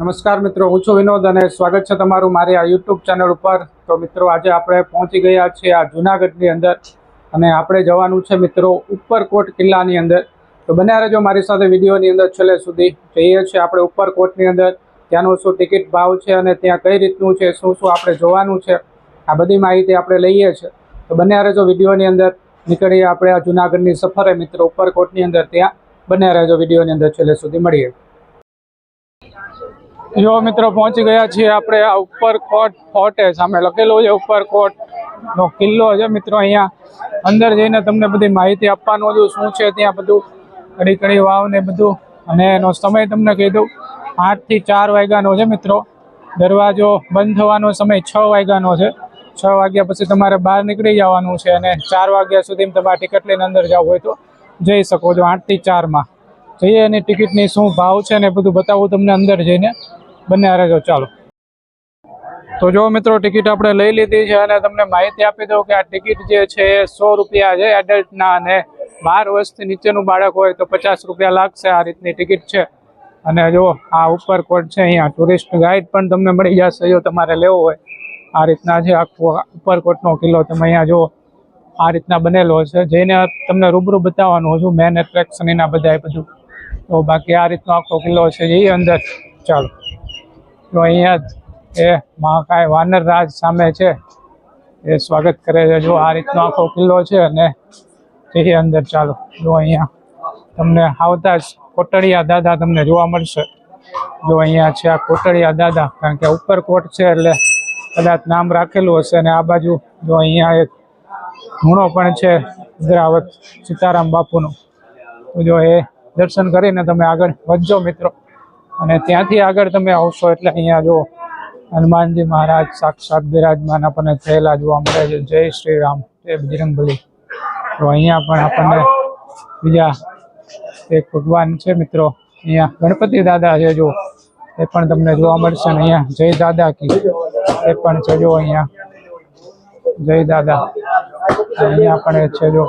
નમસ્કાર મિત્રો, હું છું વિનોદ અને સ્વાગત છે તમારું મારી આ યુટ્યુબ ચેનલ ઉપર. તો મિત્રો, આજે આપણે પહોંચી ગયા છીએ આ જુનાગઢની અંદર અને આપણે જવાનું છે મિત્રો ઉપરકોટ કિલ્લાની અંદર. તો બન્યા રહેજો મારી સાથે વિડીયોની અંદર છેલ્લે સુધી. જઈએ છીએ આપણે ઉપરકોટની અંદર. ત્યાંનો શું ટિકિટ ભાવ છે અને ત્યાં કઈ રીતનું છે, શું શું આપણે જોવાનું છે, આ બધી માહિતી આપણે લઈએ છીએ. તો બન્યા રહેજો વિડીયોની અંદર. નીકળીએ આપણે આ જુનાગઢની સફરે મિત્રો ઉપરકોટની અંદર. ત્યાં બન્યા રહેજો વિડીયોની અંદર છેલ્લે સુધી. મળીએ. જો મિત્રો પહોંચી ગયા છીએ આપણે આ ઉપરકોટ ફોર્ટ સામે લખેલું છે ઉપરકોટ નો કિલ્લો છે મિત્રો અહીંયા. અંદર જઈને તમને બધી માહિતી આપવાનું હતું શું છે ત્યાં બધું કડી કડી વાવ ને બધું. અને એનો સમય તમને કહી દઉં આઠથી ચાર વાગ્યાનો છે મિત્રો. દરવાજો બંધ થવાનો સમય છ વાગ્યાનો છે. છ વાગ્યા પછી તમારે બહાર નીકળી જવાનું છે અને ચાર વાગ્યા સુધી તમારે ટિકિટ લઈને અંદર જવું હોય તો જઈ શકો છો આઠથી ચારમાં. જઈએ એની ટિકિટની શું ભાવ છે ને બધું બતાવું તમને અંદર જઈને. બંને હારે જો ચાલો. તો જો મિત્રો ટિકિટ આપણે લઈ લીધી છે અને તમને માહિતી આપી દઉં કે આ ટિકિટ જે છે એ સો રૂપિયા છે, એડલ્ટના અને બાર વર્ષથી નીચેનું બાળક હોય તો પચાસ રૂપિયા લાગશે આ રીતની ટિકિટ છે. અને જો આ ઉપરકોટ છે, અહીંયા ટુરિસ્ટ ગાઈડ પણ તમને મળી જશે, જો તમારે લેવો હોય. આ રીતના છે, આખો ઉપરકોટનો કિલ્લો તમે અહીંયા જો આ રીતના બનેલો છે જઈને તમને રૂબરૂ બતાવવાનું છું મેન એટ્રેક્શન એના બધા બધું. તો બાકી આ રીતનો આખો કિલ્લો છે, એ અંદર. ચાલો. તો અહીંયા જ એ મહાકાય વાનર રાજ સામે છે. એ સ્વાગત કરે છે. જો આ રીતનો આખો કિલ્લો છે અને જઈએ અંદર ચાલો, જો અહીંયા તમને આવતા જ કોટડિયા દાદા તમને જોવા મળશે. જો અહીંયા છે આ કોટડિયા દાદા, કારણ કે ઉપરકોટ છે એટલે કદાચ નામ રાખેલું હશે અને આ બાજુ જો અહીંયા એક ધૂણો પણ છે, ઇન્દ્રાવત સીતારામ બાપુનો. તો જો એ દર્શન કરીને તમે આગળ વધજો મિત્રો. અને ત્યાંથી આગળ તમે આવશો એટલે અહીંયા જો હનુમાનજી મહારાજ, સાક્ષાત બિરાજમાન આપણને થયેલા જોવા મળે છે. જય શ્રી રામ જય બજરંગબલી. તો અહીંયા પણ આપણને બીજા એક ભગવાન છે મિત્રો. અહીંયા ગણપતિ દાદા છે જો. એ પણ તમને જોવા મળશે ને અહીંયા. જય દાદા કી. એ પણ છે જો અહીંયા. જય દાદા. અહીંયા પણ છે જો.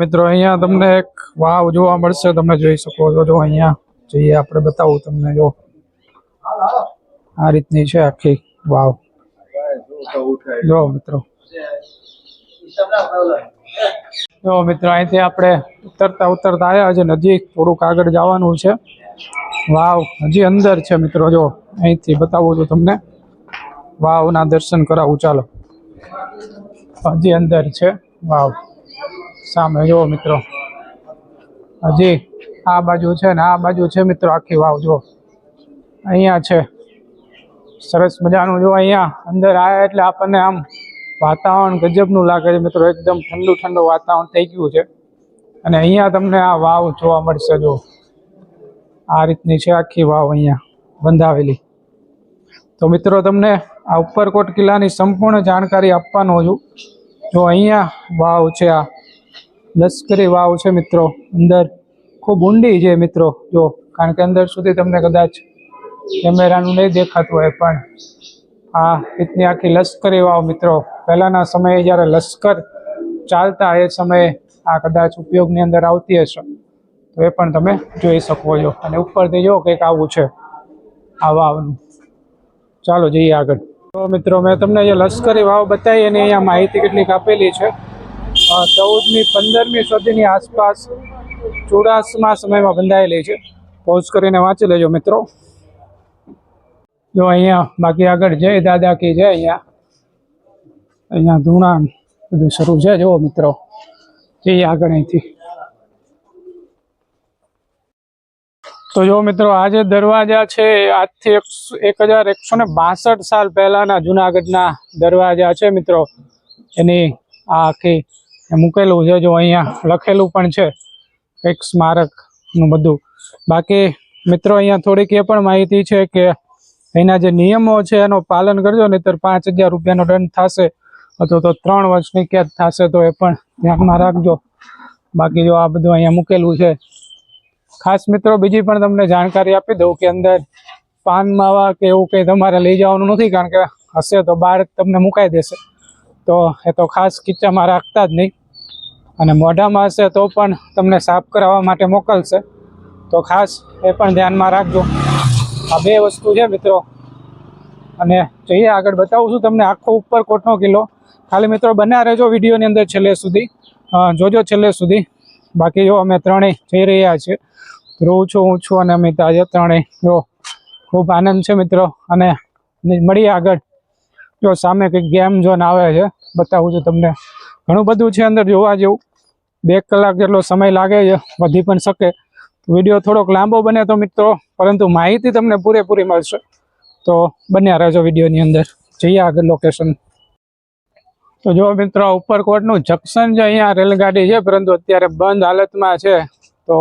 મિત્રો, અહીંયા તમને એક વાવ જોવા મળશે. તમે જોઈ શકો છો જો અહીંયા. જઈએ આપણે બતાવું તમને, જો. આ રીતની છે આખી. વાવ. જો મિત્રો. જો મિત્રો, અહીંથી આપણે ઉતરતા ઉતરતા આવ્યા છે. નજીક થોડુંક આગળ જવાનું છે. વાવ, હજી અંદર છે મિત્રો, જો. અહીંથી બતાવું છું તમને. વાવના દર્શન કરાવું, ચાલો. હજી અંદર છે. વાવ. સામે, જો મિત્રો. હજી. આ બાજુ છે ને આ બાજુ છે મિત્રો, આખી વાવ જો અહીંયા છે. સરસ મજાનું જો અહીંયા અંદર આવ્યા એટલે આપણને આમ વાતાવરણ ગજબનું લાગે છે મિત્રો, એકદમ ઠંડુ ઠંડુ વાતાવરણ થઈ ગયું છે. અને અહીંયા તમને આ વાવ જોવા મળશે જો આ રીતની છે આખી વાવ અહીંયા બંધાવેલી. તો મિત્રો, તમને આ ઉપરકોટ કિલ્લાની સંપૂર્ણ જાણકારી આપવાનો છું. જો અહીંયા વાવ છે આ. લશ્કરી વાવ છે મિત્રો, અંદર. ખૂબ ઊંડી છે મિત્રો, જો, કારણ કે અંદર સુધી તમને કદાચ કેમેરાનું નહીં દેખાતું હોય, પણ આ રીતની આખી લશ્કરી વાવ મિત્રો, પહેલાંના સમયે જ્યારે લશ્કર ચાલતા, એ સમયે આ કદાચ ઉપયોગની અંદર આવતી હશે. તો એ પણ તમે જોઈ શકો છો. અને ઉપરથી જો કંઈક આવું છે, આ વાવનું. ચાલો જઈએ આગળ. તો મિત્રો, મેં તમને જે લશ્કરી વાવ બતાવી એની અહીંયા માહિતી કેટલીક આપેલી છે. ચૌદમી, પંદરમી સદીની આસપાસ ચુડાસમા સમયમાં બંધાયેલી છે. પોઝ કરીને વાંચી લેજો મિત્રો. જો અહીંયા બાકી આગળ જય દાદા કી જય અહીંયા. અહીંયા ધૂણા બધું શરૂ છે. જુઓ મિત્રો. જઈએ આગળ અહીંથી. તો જો મિત્રો આ જે દરવાજા છે આજથી એક હજાર એકસો ને બાસઠ સાલ પહેલાના જુનાગઢના દરવાજા છે મિત્રો. એની આ આખી મૂકેલું છે. જો અહીંયા લખેલું પણ છે. કંઈક સ્મારકનું બધું. બાકી મિત્રો અહીંયા થોડીક એ પણ માહિતી છે કે એના જે નિયમો છે એનો પાલન કરજો, નહીતર પાંચ હજાર રૂપિયાનો દંડ થશે, અથવા તો ત્રણ વર્ષની કેદ થશે, તો એ પણ ધ્યાનમાં રાખજો. બાકી જો આ બધું અહીંયા મૂકેલું છે. ખાસ મિત્રો બીજી પણ તમને જાણકારી આપી દઉં કે અંદર પાન માવા કે એવું કંઈ તમારે લઈ જવાનું નથી, કારણ કે હશે તો બહાર તમને મુકાઈ દેશે. તો એ તો ખાસ કિચ્ચામાં રાખતા જ નહીં. અને મોઢામાં હશે તો પણ તમને સાફ કરાવવા માટે મોકલશે. તો ખાસ એ પણ ધ્યાનમાં રાખજો. આ બે વસ્તુ છે મિત્રો. અને જઈએ આગળ બતાવું છું તમને આખો ઉપર કોટનો કિલ્લો. ખાલી મિત્રો બન્યા રહેજો વિડીયોની અંદર છેલ્લે સુધી. જોજો છેલ્લે સુધી. બાકી જો અમે ત્રણેય જઈ રહ્યા છીએ. ધ્રુવ છું, હું છું અને અમિત આજે ત્રણેય. જો, ખૂબ આનંદ છે મિત્રો. અને મળીએ આગળ. જો સામે કંઈક ગેમ ઝોન આવે છે, બતાવું છું તમને. ઘણું બધું છે અંદર જોવા જેવું. બે કલાક જેટલો સમય લાગે છે, વધી પણ શકે. વીડિયો થોડોક લાંબો બને તો મિત્રો, પરંતુ માહિતી તમને પૂરેપૂરી મળશે. તો બન્યા રહેજો વિડીયોની અંદર. જઈએ આગળ લોકેશન તો જો મિત્રો ઉપરકોટનું જંકશન છે, અહીંયા રેલગાડી છે, પરંતુ અત્યારે બંધ હાલતમાં છે. તો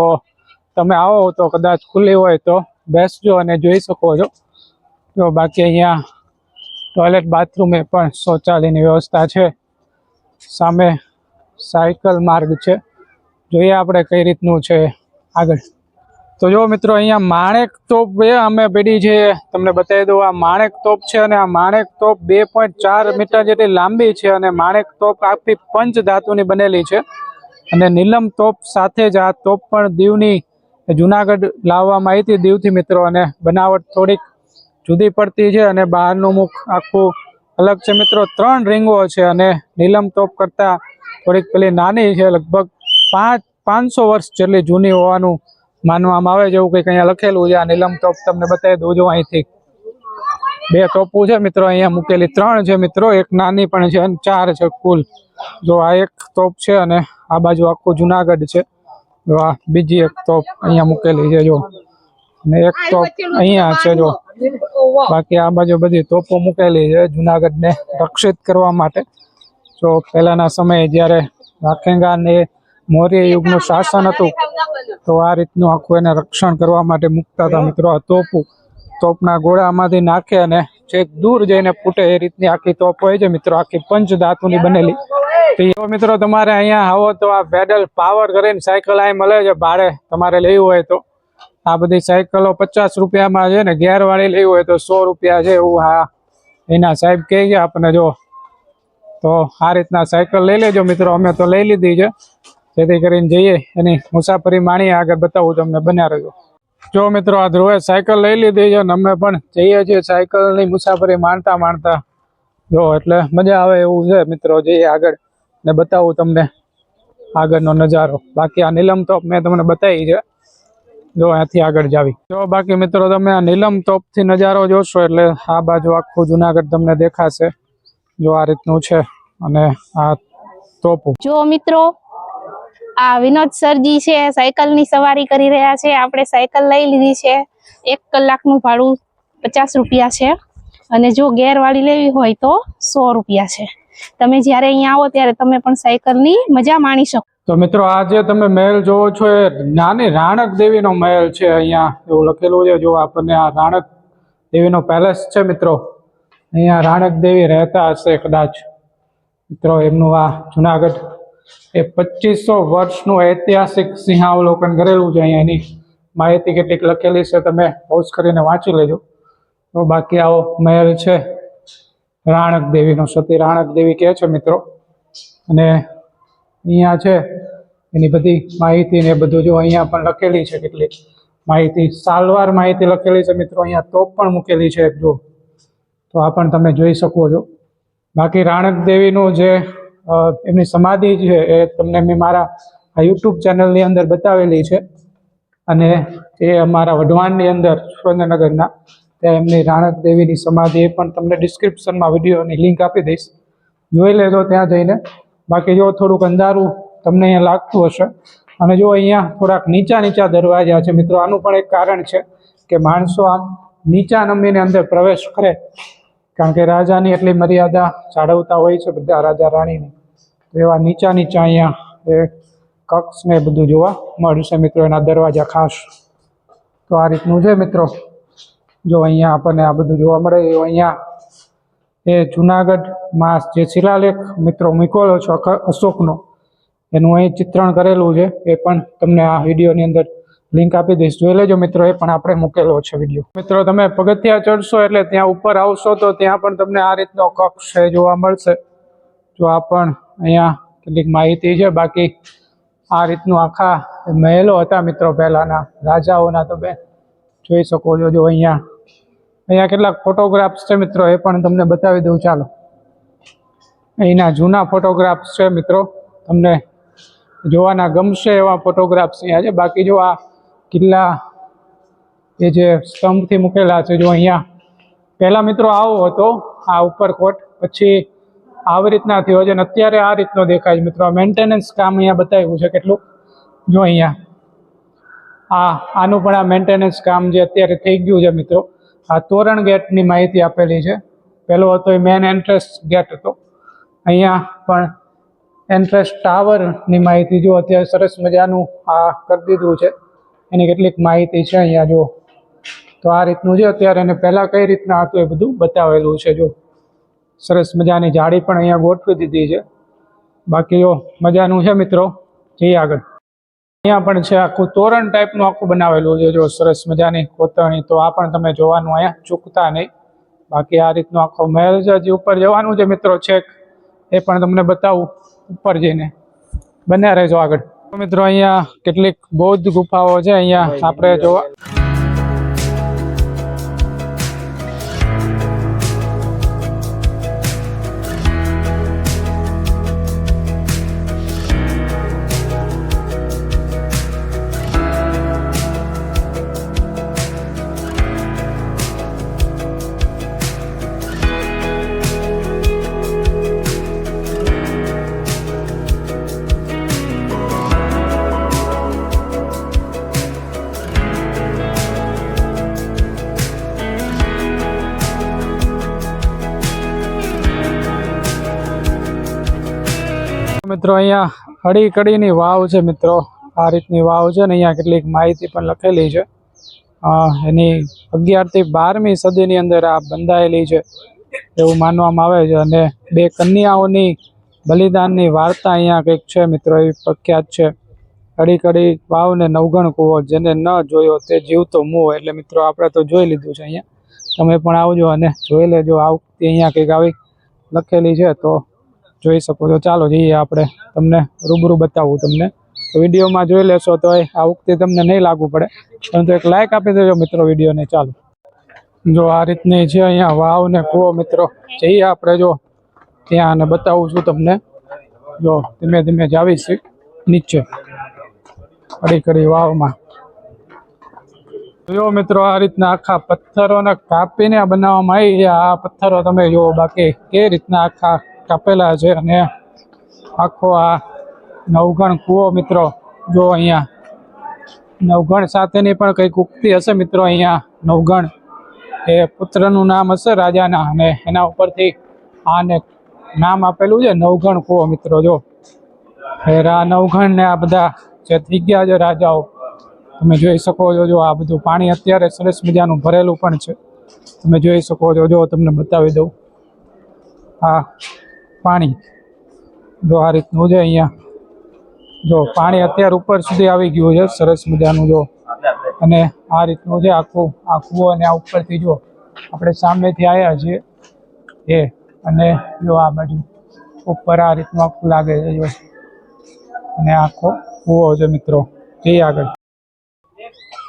તમે આવો તો કદાચ ખુલ્લી હોય તો બેસજો અને જોઈ શકો છો. જો બાકી અહીંયા ટોયલેટ બાથરૂમે પણ શૌચાલયની વ્યવસ્થા છે. સામે સાયકલ માર્ગ છે. જોઈએ આપણે કઈ રીતનું છે આગળ. તો જો મિત્રો અહીંયા માણેક તોપ છે અમે પેઢી છે, તમને બતાવી દઉં, આ માણેક તોપ છે અને આ માણેક તોપ બે પોઈન્ટ ચાર મીટર જેટલી લાંબી છે અને માણેક તોપ આખી પંચ ધાતુની બનેલી છે. અને નીલમ તોપ સાથે જ આ તોપ પણ દીવની જુનાગઢ લાવવામાં આવી હતી દીવથી મિત્રો અને બનાવટ થોડીક જુદી પડતી છે અને બહારનું મુખ આખું અલગ છે મિત્રો ત્રણ રીંગો છે અને નીલમ તોપ કરતાં થોડીક પેલી નાની છે લગભગ પાંચ પાંચસો વર્ષ જેટલી જૂની હોવાનું માનવામાં આવે છે એવું કંઈક અહીંયા લખેલું છે. આ નીલમ તોપ તમને બતાવી દઉં છું અહીંથી. બે ટોપું છે મિત્રો અહીંયા મૂકેલી ત્રણ છે મિત્રો એક નાની પણ છે અને ચાર છે કુલ. જો આ એક તોપ છે અને આ બાજુ આખું જુનાગઢ છે. જો આ બીજી એક તોપ અહીંયા મૂકેલી છે જો. અને એક તોપ અહીંયા છે જો. બાકી આ બાજુ બધી તોપો મૂકેલી છે જુનાગઢને રક્ષિત કરવા માટે. જો પહેલાના સમયે જ્યારે રાખેંગા ને મૌર્ય યુગનું શાસન હતું, તો આ રીતનું આખું એને રક્ષણ કરવા માટે મૂકતા હતા મિત્રો. આ તોપું તોપના ગોળામાંથી નાખે અને છેક દૂર જઈને ફૂટે એ રીતની આખી તોપ હોય છે મિત્રો. આખી પંચ ધાતુની બનેલી. તો એવો મિત્રો તમારે અહીંયા આવો તો આ પેડલ પાવર કરીને સાયકલ અહીં મળે છે. ભાડે તમારે લેવું હોય તો. આ બધી સાયકલો પચાસ રૂપિયામાં છે ને ગેરવાળી લેવી હોય તો સો રૂપિયા છે એવું હા. એના સાહેબ કહે છે આપણે જો તો આ રીતના સાયકલ લઈ લેજો મિત્રો, અમે તો લઈ લીધી છે. જેથી કરીને જઈએ, એની મુસાફરી માણીએ, આગળ બતાવું તમને બન્યા રહેજો. જો મિત્રો, આ ધ્રુવે સાયકલ લઈ લીધી છે અને અમે પણ જઈએ છીએ સાયકલની મુસાફરી માણતા માણતા. જો, એટલે મજા આવે એવું છે મિત્રો, જઈએ આગળ ને બતાવું તમને આગળનો નજારો. બાકી આ નીલમ તો મેં તમને બતાવી છે. જો અહીંયાથી આગળ જાવી. જો બાકી મિત્રો તમે આ નીલમ તોપથી નજારો જોશો એટલે આ બાજુ આખું જુનાગઢ તમને દેખાશે. જો આ રીતનું છે અને આ તોપું જો મિત્રો, આ વિનોદ સરજી છે, સાયકલની સવારી કરી રહ્યા છે. આપણે સાયકલ લઈ લીધી છે. એક કલાકનું ભાડું પચાસ રૂપિયા છે. અને જો ગેરવાળી લેવી હોય તો સો રૂપિયા છે. તમે જ્યારે અહીંયા આવો ત્યારે તમે પણ સાયકલની મજા માણી શકો. તો મિત્રો, આ જે તમે મહેલ જોવો છો એ નાની રાણક દેવીનો મહેલ છે અહીંયા. એવું લખેલું છે. જો આપણને આ રાણક દેવીનો પેલેસ છે મિત્રો. અહીંયા રાણક દેવી રહેતા હશે કદાચ. મિત્રો, એમનું આ જુનાગઢ એ પચીસો વર્ષનું ઐતિહાસિક સિંહાવલોકન કરેલું છે અહીંયા. એની માહિતી કેટલીક લખેલી છે. તમે પોઝ કરીને વાંચી લેજો. તો બાકી આવો મહેલ છે. રાણક દેવીનો સતી રાણક દેવી કહે છે મિત્રો. અને અહીંયા છે. એની બધી માહિતી ને બધું જો અહીંયા પણ લખેલી છે કેટલીક. માહિતી સાલવાર માહિતી લખેલી છે મિત્રો, અહીંયા તોપ પણ મૂકેલી છે જો. તો આ પણ તમે જોઈ શકો છો. બાકી રાણક દેવીનું જે એમની સમાધિ છે એ તમને મેં મારા આ યુટ્યુબ ચેનલની અંદર બતાવેલી છે. અને એ અમારા વઢવાણની અંદર, સુરેન્દ્રનગરના ત્યાં એમની રાણક દેવીની સમાધિ એ પણ તમને ડિસ્ક્રિપ્શનમાં વિડીયોની લિંક આપી દઈશ. જોઈ લેજો ત્યાં જઈને. બાકી જો થોડુંક અંધારું તમને અહીંયા લાગતું હશે. અને જો અહીંયા થોડાક નીચા નીચા દરવાજા છે મિત્રો, આનું પણ એક કારણ છે કે માણસો આમ નીચા નમીને અંદર પ્રવેશ કરે, કારણ કે રાજાની એટલી મર્યાદા જાળવતા હોય છે બધા રાજા રાણીની. એવા નીચા નીચા અહીંયા એ કક્ષ ને બધું જોવા મળશે મિત્રો, એના દરવાજા ખાસ. તો આ રીતનું છે મિત્રો. જો અહીંયા આપણને આ બધું જોવા મળે અહીંયા એ જુનાગઢમાં જે શિલાલેખ મિત્રો મૂકેલો છે અશોકનો, એનું અહીં ચિત્રણ કરેલું છે. એ પણ તમને આ વિડીયોની અંદર લિંક આપી દઈશ. જોઈ લેજો મિત્રો, એ પણ આપણે મૂકેલો છે વીડિયો. મિત્રો, તમે પગથિયા ચડશો એટલે ત્યાં ઉપર આવશો તો ત્યાં પણ તમને આ રીતનો કક્ષ છે જોવા મળશે. જો આ પણ અહીંયા કેટલીક માહિતી છે. બાકી આ રીતનું આખા મહેલો હતા મિત્રો પહેલાંના. રાજાઓના તમે જોઈ શકો છો. જો અહીંયા અહીંયા કેટલાક ફોટોગ્રાફ્સ છે મિત્રો, એ પણ તમને બતાવી દઉં. ચાલો. અહીંના જૂના ફોટોગ્રાફ્સ છે મિત્રો, તમને જોવાના ગમશે એવા ફોટોગ્રાફ્સ અહીંયા છે. બાકી જો આ કિલ્લા એ જે સ્તંભથી મૂકેલા છે, જો અહીંયા પહેલાં મિત્રો આવો હતો, આ ઉપરકોટ પછી આવી રીતના થયો છે અને અત્યારે આ રીતનો દેખાય છે મિત્રો. મેન્ટેનન્સ કામ અહીંયા બતાવ્યું છે કેટલું? જો અહીંયા આ, આનું પણ આ મેન્ટેનન્સ કામ જે અત્યારે થઈ ગયું છે મિત્રો આ તોરણ ગેટની માહિતી આપેલી છે. પહેલો હતો એ મેન એન્ટ્રન્સ ગેટ હતો. અહીંયા પણ એન્ટ્રન્સ ટાવરની માહિતી જો અત્યારે સરસ મજાનું આ કરી દીધું છે. એની કેટલીક માહિતી છે અહીંયા જો. તો આ રીતનું છે. અત્યારે એને પહેલાં કઈ રીતના હતું એ બધું બતાવેલું છે જો. સરસ મજાની જાળી પણ અહીંયા ગોઠવી દીધી છે. બાકી જો મજાનું છે મિત્રો. જઈએ આગળ. અહીંયા પણ છે આખું તોરણ ટાઈપનું આખું બનાવેલું છે. જો સરસ મજાની કોતરણી તો આ પણ તમે જોવાનું અહીંયા ચૂકતા નહીં. બાકી આ રીતનો આખો મહેલ છે. હજી ઉપર જવાનું છે મિત્રો છેક એ પણ તમને બતાવું ઉપર જઈને. બન્યા રહેજો આગળ. મિત્રો અહીંયા કેટલીક બૌદ્ધ ગુફાઓ છે. અહીંયા આપણે જોવા મિત્રો, અહીંયા હળી કડીની વાવ છે મિત્રો. આ રીતની વાવ છે ને અહીંયા કેટલીક માહિતી પણ લખેલી છે. એની અગિયારથી બારમી સદીની અંદર આ બંધાયેલી છે એવું માનવામાં આવે છે. અને બે કન્યાઓની બલિદાનની વાર્તા અહીંયા કંઈક છે મિત્રો, એ પ્રખ્યાત છે. કડી કડી વાવ ને નવગણ કૂવો, જેને ન જોયો તે જીવતો મુવો. એટલે મિત્રો, આપણે તો જોઈ લીધું છે અહીંયા. તમે પણ આવજો અને જોઈ લેજો. આ અહીંયા કંઈક આવી લખેલી છે તો જોઈ શકો છો. ચાલો જઈએ આપણે તમને રૂબરૂ બતાવું તમને. વિડીયોમાં જોઈ લેશો તો આ વખતે તમને નહીં લાગુ પડે. પરંતુ એક લાઈક આપી દેજો મિત્રો વિડીયોને. ચાલો. જો આ રીતની છે અહીંયા વાવ ને કૂવો મિત્રો. જઈએ આપણે જો ત્યાં અને બતાવું છું તમને. જો ધીમે ધીમે જાવીશ નીચે. અડી કરી વાવમાં. જો મિત્રો આ રીતના આખા પથ્થરોને કાપીને બનાવવામાં આવી આ પથ્થરો તમે જુઓ બાકી કે રીતના આખા કાપેલા છે અને આખો આ નવગણ કૂવો મિત્રો, જો અહીંયા નવગણ સાથેની પણ કંઈક ઉક્તિ હશે મિત્રો, અહીંયા નવગણ. એ પુત્રનું નામ હશે રાજાના અને એના ઉપરથી આને નામ આપેલું છે નવગણ કૂવો મિત્રો, જો. રા નવગણ ને આ બધા જે થઈ ગયા છે રાજાઓ, તમે જોઈ શકો છો, જો આ બધું પાણી અત્યારે સરસ મજાનું ભરેલું પણ છે. તમે જોઈ શકો છો, જો તમને બતાવી દઉં. આ પાણી. જો આ રીતનું છે અહીંયા. જો પાણી અત્યારે ઉપર સુધી આવી ગયું છે, સરસ મજાનું જો. અને આ રીતનું છે આખું આ કૂવો અને આ ઉપરથી જો આપણે સામેથી આવ્યા છીએ. એ અને જો આ બાજુ ઉપર આ રીતનું આખું લાગે છે જો. અને આખો કૂવો છે મિત્રો. જઈએ આગળ.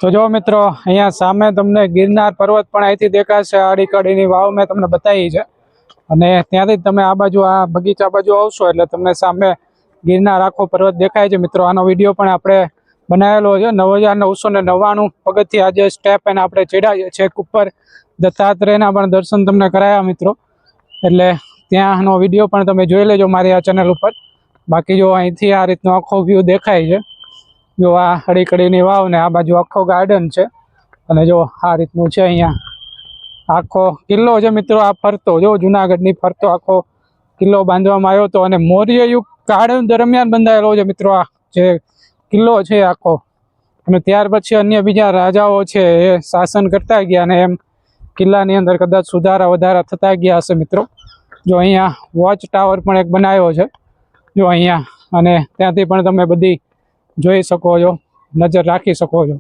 તો જો મિત્રો, અહીંયા સામે તમને ગિરનાર પર્વત પણ અહીંથી દેખાશે. આડી કડીની વાવ મેં તમને બતાવી છે. અને ત્યાંથી તમે આ બાજુ, આ બગીચા બાજુ આવશો એટલે તમને સામે ગિરનાર આખો પર્વત દેખાય છે. મિત્રો, આનો વીડિયો પણ આપણે બનાવેલો છે. નવ હજાર નવસો ને નવ્વાણું પગથિયા જે સ્ટેપ એને આપણે ચડ્યા છે ઉપર દત્તાત્રેયના પણ દર્શન તમને કરાયા, મિત્રો. એટલે ત્યાંનો વીડિયો પણ તમે જોઈ લેજો મારી આ ચેનલ ઉપર. બાકી જો અહીંથી આ રીતનો આખો વ્યૂ દેખાય છે. જો આ હળી કડીની વાવ ને આ બાજુ આખો ગાર્ડન છે. અને જો આ રીતનું છે અહીંયા આખો કિલ્લો છે મિત્રો, આ ફરતો, જો જુનાગઢની ફરતો, આખો કિલ્લો બાંધવામાં આવ્યો હતો અને મૌર્ય યુગ કાળ દરમિયાન બંધાયેલો છે મિત્રો આ જે કિલ્લો છે આખો. અને ત્યાર પછી અન્ય બીજા રાજાઓ છે એ શાસન કરતા ગયા અને એમ કિલ્લાની અંદર કદાચ સુધારા, વધારા થતા ગયા હશે મિત્રો. જો અહીંયા વોચ ટાવર પણ એક બનાવ્યો છે. જો અહીંયા અને ત્યાંથી પણ તમે બધી જોઈ શકો છો, નજર રાખી શકો છો.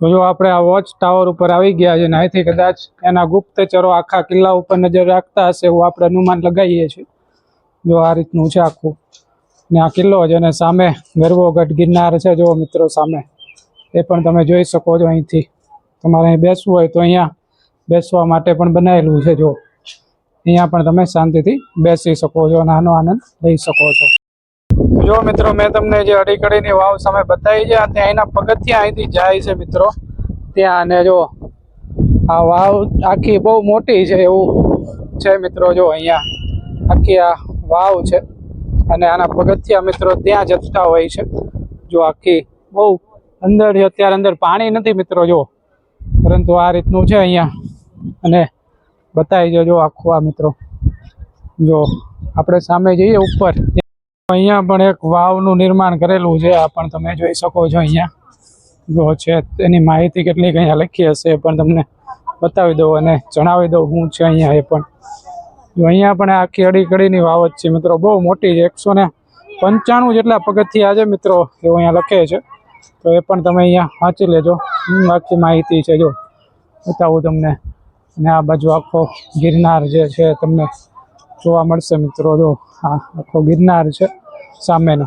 તો જો આપણે આ વોચ ટાવર ઉપર આવી ગયા છે અને અહીંથી કદાચ એના ગુપ્તચરો આખા કિલ્લા ઉપર નજર રાખતા હશે એવું આપણે અનુમાન લગાવીએ છીએ. જો આ રીતનું છે આખું. ને આ કિલ્લો છે અને સામે ગરવોગઢ ગિરનાર છે જો મિત્રો સામે. એ પણ તમે જોઈ શકો છો અહીંથી. તમારે અહીં બેસવું હોય તો અહીંયા બેસવા માટે પણ બનાવેલું છે જો અહીંયા પણ તમે શાંતિથી બેસી શકો છો અને આનો આનંદ લઈ શકો છો. જો મિત્રો, મેં તમને જે અડીકડીની વાવ સામે બતાવી છે ત્યાં એના પગથિયા અહીંથી જાય છે મિત્રો. ત્યાં અને જો, આ વાવ આખી બહુ મોટી છે એવું છે મિત્રો, જો અહીંયા આખી આ વાવ છે. અને આના પગથિયા મિત્રો ત્યાં જતા હોય છે. જો આખી બહુ અંદર અત્યારે અંદર પાણી નથી મિત્રો, જો. પરંતુ આ રીતનું છે અહીંયા. અને બતાવી જો આખું આ મિત્રો. જો, આપણે સામે જઈએ ઉપર અહીંયા પણ એક વાવનું નિર્માણ કરેલું છે. આ પણ તમે જોઈ શકો છો અહીંયા. જો છે, એની માહિતી કેટલીક અહીંયા લખી હશે એ પણ તમને બતાવી દઉં અને જણાવી દઉં હું છે અહીંયા એ પણ. જો અહીંયા પણ આખી અડી કડીની વાવત છે. મિત્રો, બહુ મોટી છે, એકસો ને પંચાણું જેટલા પગથિયા છે મિત્રો, એવું અહીંયા લખે છે. તો એ પણ તમે અહીંયા વાંચી લેજો. હું આખી માહિતી છે જો. બતાવું તમને. અને આ બાજુ આખો ગિરનાર જે છે, તમને જોવા મળશે મિત્રો, જો. આ આખો ગિરનાર છે. સામેનો.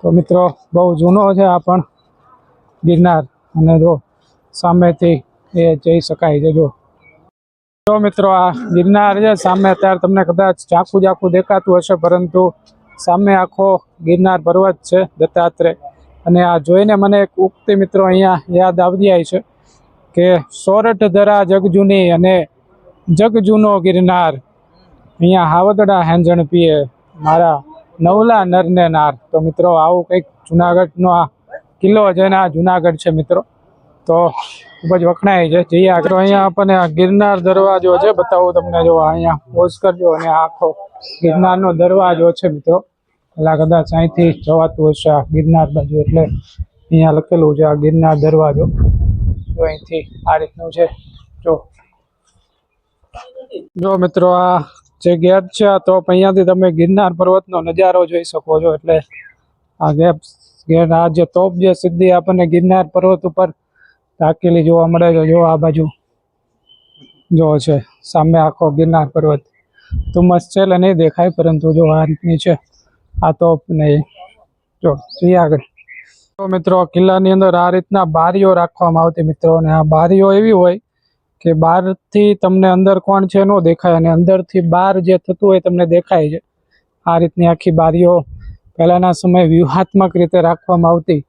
તો મિત્રો, બહુ જૂનો છે આ પણ ગિરનાર. અને જો સામેથી એ જઈ શકાય છે, જો. જો મિત્રો, આ ગિરનાર છે, સામે અત્યારે તમને કદાચ ઝાંખું ઝાંખું દેખાતું હશે, પરંતુ સામે આખો ગિરનાર પર્વત છે, દત્તાત્રેય. અને આ જોઈને મને એક ઉક્તિ મિત્રો અહીંયા યાદ આવી જાય છે કે સોરઠ ધરા જગજૂની અને જગજૂનો ગિરનાર. અહીંયા હાવદડા હેંજણ પીએ, મારા નવલા નરને નાર તો મિત્રો, આવું કંઈક જુનાગઢનો આ કિલ્લો છે ને, આ જુનાગઢ છે મિત્રો. તો ખૂબ જ વખણાય છે. જઈએ આગળ. અહીંયા આપણને આ ગિરનાર દરવાજો છે. બતાવું તમને જો, અહીંયા પોઝ કરજો અને આખો ગિરનારનો દરવાજો છે મિત્રો. પેલા કદાચ અહીંથી જવાતું હશે આ ગિરનાર બાજુ. એટલે અહીંયા લખેલું છે આ ગિરનાર દરવાજો. જો અહીંથી આ રીતનું છે. જો. જો મિત્રો, આ જે ગેપ છે, આ તોપ અહીંયાથી તમે ગિરનાર પર્વતનો નજારો જોઈ શકો છો. એટલે આ ગેપ ગેટ આ જે તોપ જે સીધી આપણને ગિરનાર પર્વત ઉપર ઢાકેલી જોવા મળે છે. જો આ બાજુ જો છે, સામે આખો ગિરનાર પર્વત. ધુમ્મસ છે એટલે નહીં દેખાય, પરંતુ જો આ રીતની છે, આ તોપ ને એ. જો, જઈએ આગળ. તો મિત્રો, કિલ્લાની અંદર આ રીતના બારીઓ રાખવામાં આવતી મિત્રો અને આ બારીઓ એવી હોય કે બહારથી તમને અંદર કોણ છે ન દેખાય અને અંદરથી બહાર જે થતું હોય તમને દેખાય છે. આ રીતની આખી બારીઓ પહેલાંના સમયે વ્યૂહાત્મક રીતે રાખવામાં આવતી.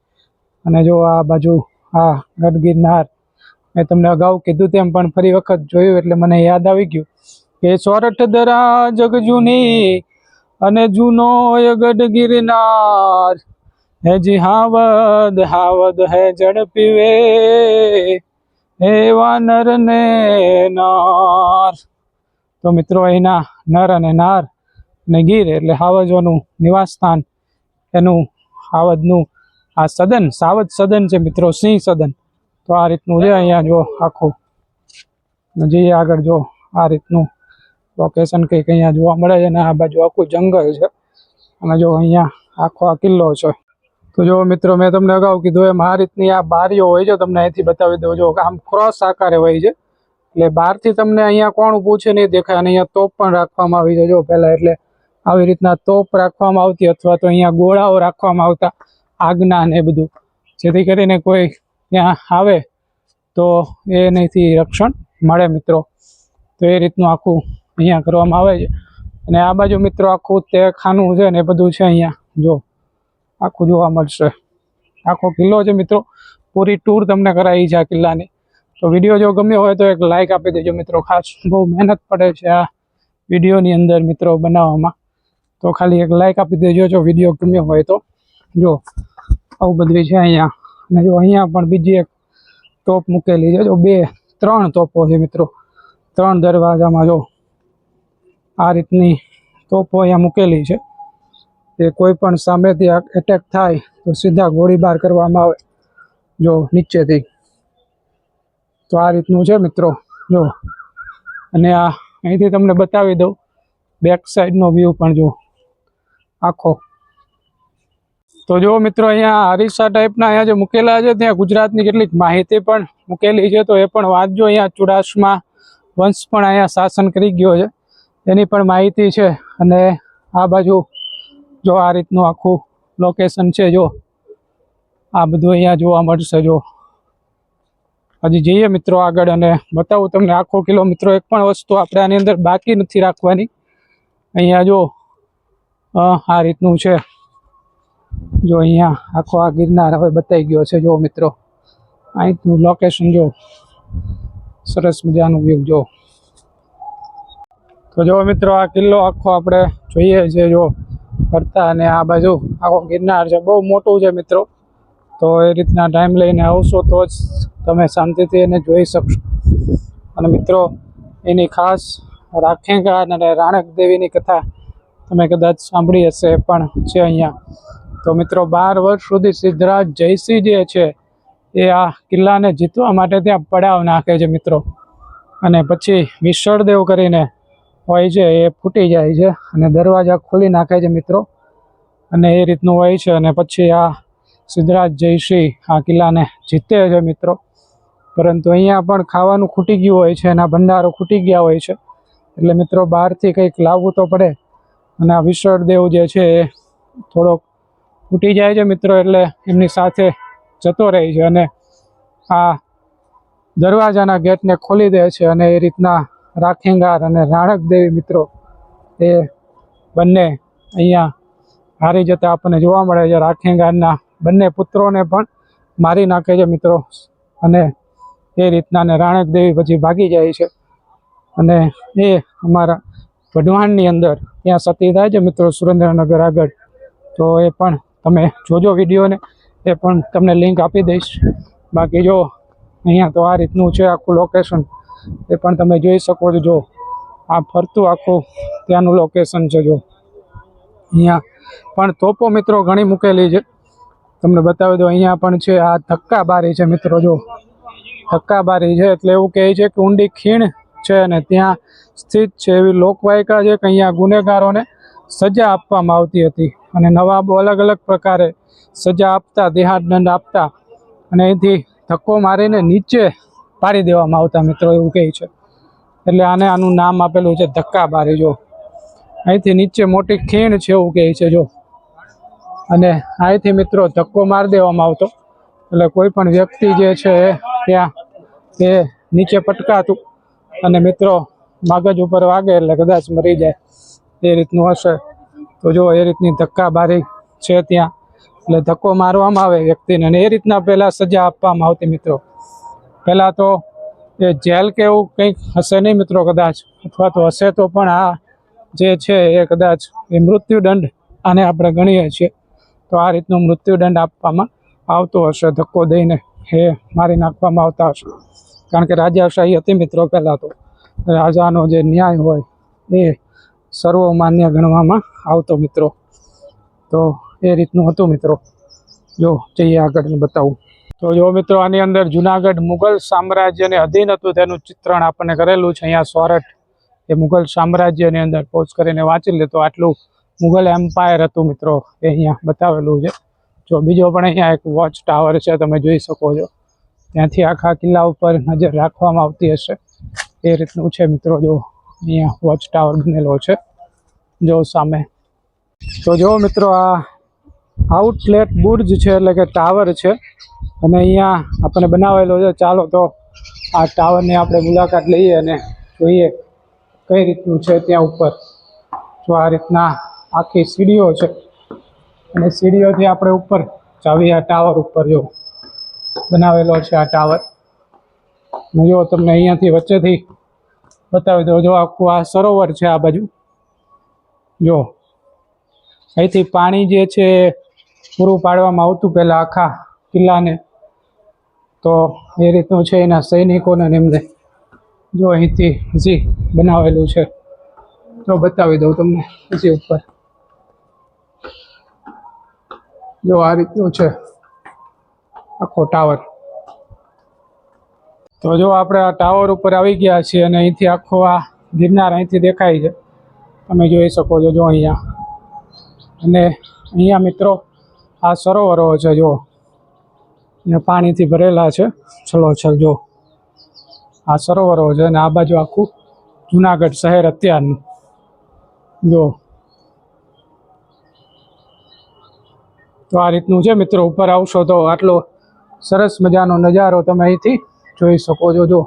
અને જો આ બાજુ આ ગઢ ગિરનાર મેં તમને અગાઉ કીધું તેમ પણ ફરી વખત જોયું એટલે મને યાદ આવી ગયું. કે સોરઠ દરા જગજૂની અને જૂનો ગઢ ગિરનાર. હે જી હાવદ હાવદ હે જડ પીવે એવા નર ને નાર. તો મિત્રો અહીંના નર અને નાર ને ગીર એટલે હાવજોનું નિવાસ સ્થાન એનું હાવજનું આ સદન, સાવજ સદન છે મિત્રો, સિંહ સદન. તો આ રીતનું છે અહીંયા જો આખું. જઈએ આગળ જો આ રીતનું લોકેશન કંઈક અહીંયા જોવા મળે છે અને આ બાજુ આખું જંગલ છે. અને જો અહીંયા આખો આ કિલ્લો છે. તો જો મિત્રો, મેં તમને અગાઉ કીધું એમ, આ રીતની આ બારીઓ હોય છે, તમને અહીંથી બતાવી દઉં. જો આમ ક્રોસ આકારે હોય છે, એટલે બહારથી તમને અહીંયા કોણ ઊભું છે નહીં દેખાય, અને અહીંયા તોપ પણ રાખવામાં આવી છે. જો પહેલાં એટલે આવી રીતના તોપ રાખવામાં આવતી અથવા તો અહીંયા ગોળાઓ રાખવામાં આવતા આજ્ઞા ને બધું. જેથી કરીને કોઈ ત્યાં આવે તો એનાથી રક્ષણ મળે મિત્રો. તો એ રીતનું આખું અહીંયા કરવામાં આવે છે. અને આ બાજુ મિત્રો આખું તે ખાનું છે ને એ બધું છે અહીંયા. જો આખું જોવા મળશે. આખો કિલ્લો છે મિત્રો. પૂરી ટૂર તમને કરાવી છે આ કિલ્લાની. તો વીડિયો જો ગમ્યો હોય તો એક લાઈક આપી દેજો મિત્રો. ખાસ બહુ મહેનત પડે છે આ વિડીયોની અંદર મિત્રો બનાવવામાં. તો ખાલી એક લાઈક આપી દેજો જો વીડિયો ગમ્યો હોય તો. જો, આવું બધું છે અહીંયા. અને જો અહીંયા પણ બીજી એક તોપ મૂકેલી છે. જો બે, ત્રણ તોપો છે મિત્રો. ત્રણ દરવાજામાં જો આ રીતની તોપો અહીંયા મૂકેલી છે. એ કોઈ પણ સામેથી એટેક થાય તો સીધા ગોળીબાર કરવામાં આવે. જો નીચેથી. તો આ રીતનું છે મિત્રો. જો. અને આ અહીંથી તમને બતાવી દઉં. બેક સાઈડનો વ્યૂ પણ જો આખો. તો જો મિત્રો, અહીંયા અરીસા ટાઈપના અહીંયા જે મૂકેલા છે, ત્યાં ગુજરાતની કેટલીક માહિતી પણ મૂકેલી છે. તો એ પણ વાંચજો. અહીંયા ચુડાસમા વંશ પણ અહીંયા શાસન કરી ગયો છે. એની પણ માહિતી છે. અને આ બાજુ જો આ રીતનું આખું લોકેશન છે, જો આ બધું અહીંયા જોવા મળશે, જો. હજી જઈએ મિત્રો આગળ અને બતાવું તમને આખો કિલો મિત્રો, એક પણ વસ્તુ આપણે આની અંદર બાકી નથી રાખવાની. અહીંયા જો આ રીતનું છે. જો અહીંયા આખો આ ગિરનાર હવે બતાવી ગયો છે, જો મિત્રો. અહીંનું લોકેશન જો. સરસ મજાનું વ્યૂ જો. તો જો મિત્રો આ કિલ્લો આખો આપણે જોઈએ છે, જો. ફરતા અને આ બાજુ આખો ગિરનાર છે. બહુ મોટું છે મિત્રો. તો એ રીતના ટાઈમ લઈને આવશો તો જ તમે શાંતિથી એને જોઈ શકશો. અને મિત્રો, એની ખાસ રાખેગા અને રાણક દેવીની કથા તમે કદાચ સાંભળી હશે પણ છે અહીંયા. તો મિત્રો, બાર વર્ષ સુધી સિદ્ધરાજ જયસિંહ જે છે એ આ કિલ્લાને જીતવા માટે ત્યાં પડાવ નાખે છે મિત્રો. અને પછી વિસળદેવ કરીને હોય છે, એ ફૂટી જાય છે અને દરવાજા ખોલી નાખે છે મિત્રો. અને એ રીતનું હોય છે અને પછી આ સિદ્ધરાજ જયસિંહ આ કિલ્લાને જીતે છે મિત્રો. પરંતુ અહીંયા પણ ખાવાનું ખૂટી ગયું હોય છે એના ભંડારો ખૂટી ગયા હોય છે. એટલે મિત્રો બહારથી કંઈક લાવવું તો પડે. અને આ વિસળદેવ જે છે એ થોડોક ફૂટી જાય છે મિત્રો એટલે એમની સાથે જતો રહે છે અને આ દરવાજાના ગેટને ખોલી દે છે અને એ રીતના રાખેંગાર અને રાણક દેવી મિત્રો, એ બંને અહીંયા હારી જતા આપણને જોવા મળે છે. રાખેંગારના બંને પુત્રોને પણ મારી નાખે છે મિત્રો અને એ રીતના ને રાણક દેવી પછી ભાગી જાય છે. અને એ અમારા વઢવાણની અંદર ત્યાં સતી થાય છે મિત્રો સુરેન્દ્રનગર આગળ. તો એ પણ તમે જોજો વિડીયોને, એ પણ તમને લિંક આપી દઈશ. બાકી જો અહીંયા તો આ રીતનું છે આખું લોકેશન એ પણ તમે જોઈ શકો છો. જો, આ ફરતું આખું ત્યાંનું લોકેશન છે જો. અહીંયા પણ તોપો મિત્રો ઘણી મૂકેલી છે. તમને બતાવી દો અહીંયા પણ છે, આ ધક્કાબારી છે મિત્રો, જો. ધક્કા બારી છે એટલે એવું કહે છે કે ઊંડી ખીણ છે અને ત્યાં સ્થિત છે એવી લોકવાયકા છે કે અહીંયા ગુનેગારોને સજા આપવામાં આવતી હતી. અને નવાબો અલગ અલગ પ્રકારે સજા આપતા દેહાદંડ આપતા અને અહીંથી ધક્કો મારીને નીચે પાડી દેવામાં આવતા મિત્રો એવું કહે છે. એટલે આને આનું નામ આપેલું છે ધક્કા બારી જો. અહીંથી નીચે મોટી ખીણ છે એવું કહે છે, જો. અને અહીંથી મિત્રો ધક્કો મારી દેવામાં આવતો. એટલે કોઈ પણ વ્યક્તિ જે છે ત્યાં તે નીચે પટકાતું અને મિત્રો મગજ ઉપર વાગે એટલે કદાચ મરી જાય. એ રીતનું હશે. તો જો એ રીતની ધક્કા બારી છે ત્યાં. એટલે ધક્કો મારવામાં આવે વ્યક્તિને અને એ રીતના પહેલાં સજા આપવામાં આવતી મિત્રો. પહેલાં તો એ જેલ કે એવું કંઈક હશે નહીં મિત્રો કદાચ, અથવા તો હશે તો પણ આ જે છે એ કદાચ એ મૃત્યુદંડ આને આપણે ગણીએ છીએ. તો આ રીતનું મૃત્યુદંડ આપવામાં આવતો હશે, ધક્કો દઈને એ મારી નાખવામાં આવતા હશે. કારણ કે રાજાશાહી હતી મિત્રો પહેલાં તો. રાજાનો જે ન્યાય હોય એ સર્વમાન્ય ગણવામાં આવતો મિત્રો. તો એ રીતનું હતું મિત્રો. જો જઈએ આગળ બતાવું. તો જો મિત્રો, આની અંદર જુનાગઢ મુઘલ સામ્રાજ્યને અધીન હતું તેનું ચિત્રણ આપણને કરેલું છે. અહીંયા સોરઠ એ મુગલ સામ્રાજ્યની અંદર પોસ્ટ કરીને વાંચી લે તો આટલું મુગલ એમ્પાયર હતું મિત્રો. એ અહીંયા બતાવેલું છે. જો બીજો પણ અહીંયા એક વોચ ટાવર છે, તમે જોઈ શકો છો. ત્યાંથી આખા કિલ્લા ઉપર નજર રાખવામાં આવતી હશે. એ રીતનું છે મિત્રો, જો અહીંયા વોચ ટાવર બનેલો છે. જો સામે. તો જો મિત્રો, આ આઉટલેટ બુર્જ છે, એટલે કે ટાવર છે. અને અહીંયા આપણને બનાવેલો છે. ચાલો તો આ ટાવરની આપણે મુલાકાત લઈએ અને જોઈએ કઈ રીતનું છે ત્યાં ઉપર. જો આ રીતના આખી સીડીઓ છે. અને સીડીઓથી આપણે ઉપર જાવી આ ટાવર ઉપર જો બનાવેલો છે આ ટાવર અને જો તમને અહીંયાથી વચ્ચેથી બતાવી દો જો આખું આ સરોવર છે આ બાજુ. જો અહીંથી પાણી જે છે પૂરું પાડવામાં આવતું પહેલાં આખા કિલ્લાને તો એ રીતનું છે એના સૈનિકોને એમને. જો અહીંથી હજી બનાવેલું છે, તો બતાવી દઉં તમને હજી ઉપર. જો આ રીતનું છે, આખો ટાવર. તો જો આપણે આ ટાવર ઉપર આવી ગયા છીએ અને અહીંથી આખો આ ગિરનાર અહીંથી દેખાય છે. તમે જોઈ શકો છો જો અહીંયા. અને અહીંયા મિત્રો આ સરોવરો છે જો અહીંયા પાણીથી ભરેલા છે. છલોછલ જો. આ સરોવરો છે અને આ બાજુ આખું જુનાગઢ શહેર અત્યારનું. જો. તો આ રીતનું છે મિત્રો, ઉપર આવશો તો આટલો સરસ મજાનો નજારો તમે અહીંથી જોઈ શકો છો. જો.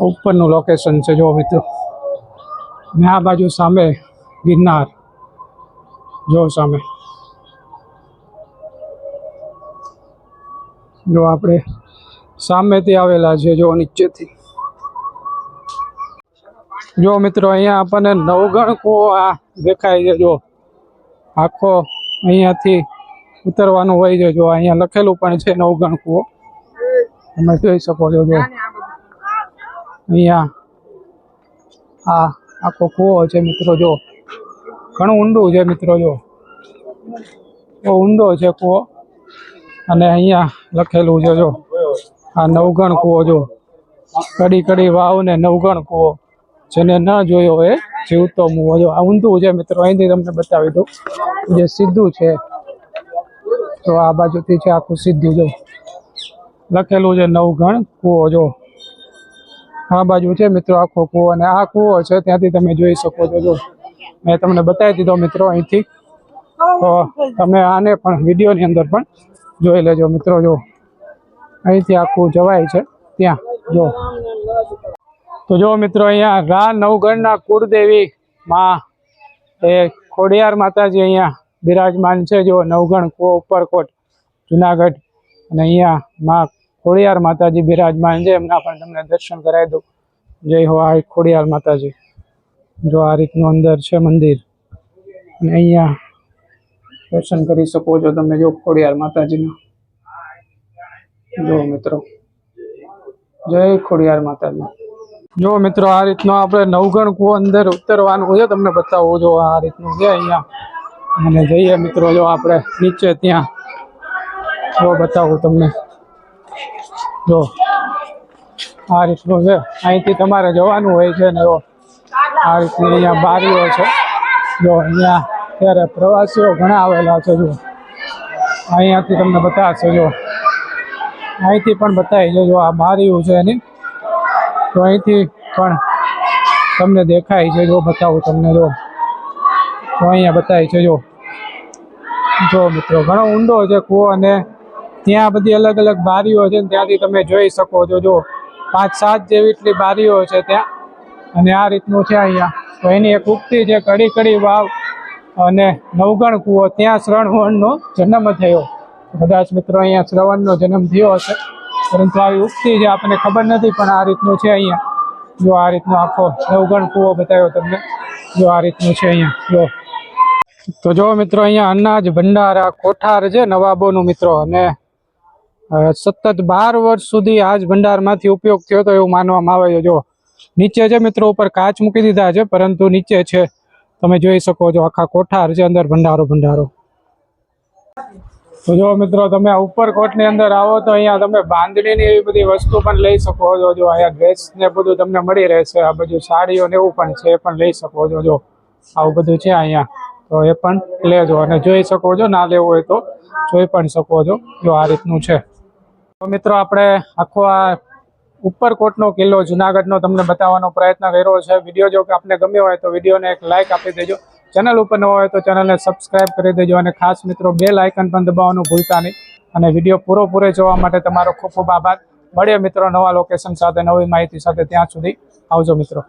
ઉપરનું લોકેશન છે, જો મિત્રો. ને આ બાજુ સામે ગિરનાર. જો સામે. જો આપણે સામેથી આવેલા છે જો નીચેથી. જો મિત્રો, અહીંયા આપણને નવગણ કૂવો આ દેખાય છે, જો. આખો અહીંયાથી ઉતરવાનું હોય છે, જો. અહીંયા લખેલું પણ છે નવગણ કૂવો તમે જોઈ શકો છો, જો. અહીંયા આ આખો કૂવો છે મિત્રો, જો. ઘણું ઊંડું છે મિત્રો, જો. ઊંડો છે કૂવો. અને અહીંયા લખેલું છે જો, આ નવગણ કૂવો જો. કડી કડી વાવ ને નવગણ કૂવો. જેને ન જોયો એ જીવતો મુવો જો. આ ઊંધું છે મિત્રો, અહીંથી તમને બતાવી દઉં. જે સીધું છે, તો આ બાજુથી છે આખું સીધું જો. લખેલું છે નવગણ કૂવો જો. આ બાજુ છે મિત્રો આખો કૂવો અને આ કૂવો છે ત્યાંથી તમે જોઈ શકો છો જો. મેં તમને બતાવી દીધો મિત્રો અહીંથી. તો તમે આને પણ વિડીયોની અંદર પણ જોઈ લેજો મિત્રો, જો. અહીંથી આખું જવાય છે. ત્યાં, જો. તો જો મિત્રો, અહીંયા રા નવગણના કુળદેવી માં એ ખોડિયાર માતાજી અહીંયા બિરાજમાન છે, જો. નવગણ કુવો ઉપરકોટ, જુનાગઢ. અને અહીંયા માં ખોડિયાર માતાજી બિરાજમાન છે, એમના પણ તમને દર્શન કરાવી દઉં. જય હો, આ ખોડિયાર માતાજી. જો આ રીતનું અંદર છે મંદિર. અને અહીંયા દર્શન કરી શકો છો તમે, જો ખોડિયાર માતાજીના. જો મિત્રો. જય ખોડિયાર માતાજી. જો મિત્રો, આ રીતનો આપણે નવગણ કુવો અંદર ઉતરવાનું છે, તમને બતાવવું જો આ રીતનું છે અહીંયા. અને જઈએ મિત્રો, જો આપણે નીચે ત્યાં. જો બતાવું તમને. જો. આ રીતનું છે. અહીંથી તમારે જવાનું હોય છે ને, જો. આ રીતની અહીંયા બારીઓ છે. જો અહીંયા ત્યારે પ્રવાસીઓ ઘણા આવેલા છે જો અહીંયાથી તમને બતાવશે જો અહીંથી પણ બતાવી જજો આ બારીઓ છે એની. તો અહીંથી પણ તમને દેખાય છે જો બતાવું તમને જો તો અહીંયા બતાવી છે જો જો મિત્રો, ઘણો ઊંડો છે કૂવો અને ત્યાં બધી અલગ અલગ બારીઓ છે ત્યાંથી તમે જોઈ શકો છો જો પાંચ, સાત જેવી એટલી બારીઓ છે ત્યાં. અને આ રીતનું છે અહીંયા. તો એની એક ઉક્તિ છે કડી કડી વાવ. અને નવગણ કૂવો, ત્યાં શ્રવણનો જન્મ થયો. કદાચ મિત્રો અહીંયા શ્રવણનો જન્મ થયો હશે. પરંતુ આવી ઉક્તિ છે આપણને ખબર નથી, પણ આ રીતનું છે અહીંયા. જો આ રીતનો આખો નવગણ કૂવો બતાવ્યો તમને, જો આ રીતનું છે અહીંયા. જો. તો જો મિત્રો અહીંયા અનાજ ભંડાર, કોઠાર છે નવાબોનું મિત્રો. અને સતત બાર વર્ષ સુધી આ જ ભંડારમાંથી ઉપયોગ થયો હતો એવું માનવામાં આવે છે. જો, નીચે છે મિત્રો ઉપર કાચ મૂકી દીધા છે, પરંતુ નીચે છે તમે જોઈ શકો છો આખા કોઠાર છે અંદર ભંડારો ભંડારો. તો જો મિત્રો, તમે આ ઉપરકોટની અંદર આવો તો અહીંયા તમે બાંધણીની એવી બધી વસ્તુ પણ લઈ શકો છો. જો અહીંયા ડ્રેસ ને બધું તમને મળી રહેશે. આ બધું સાડીઓ ને એવું પણ છે, એ પણ લઈ શકો છો. જો આવું બધું છે અહીંયા. તો એ પણ લેજો અને જોઈ શકો છો, ના લેવું હોય તો જોઈ પણ શકો છો. જો આ રીતનું છે. તો મિત્રો, આપણે આખો આ ઉપરકોટનો કિલ્લો, જુનાગઢનો તમને બતાવવાનો પ્રયત્ન કર્યો છે. વીડિયો જો કે આપને ગમ્યો હોય તો વિડીયોને એક લાઇક આપી દેજો. ચેનલ ઉપર ન હોય તો ચેનલને સબસ્ક્રાઇબ કરી દેજો અને ખાસ મિત્રો બે લાઇકન પણ દબાવવાનું ભૂલતા નહીં. અને વીડિયો પૂરો જોવા માટે તમારો ખૂબ ખૂબ આભાર. મળીએ મિત્રો નવા લોકેશન સાથે, નવી માહિતી સાથે. ત્યાં સુધી આવજો મિત્રો.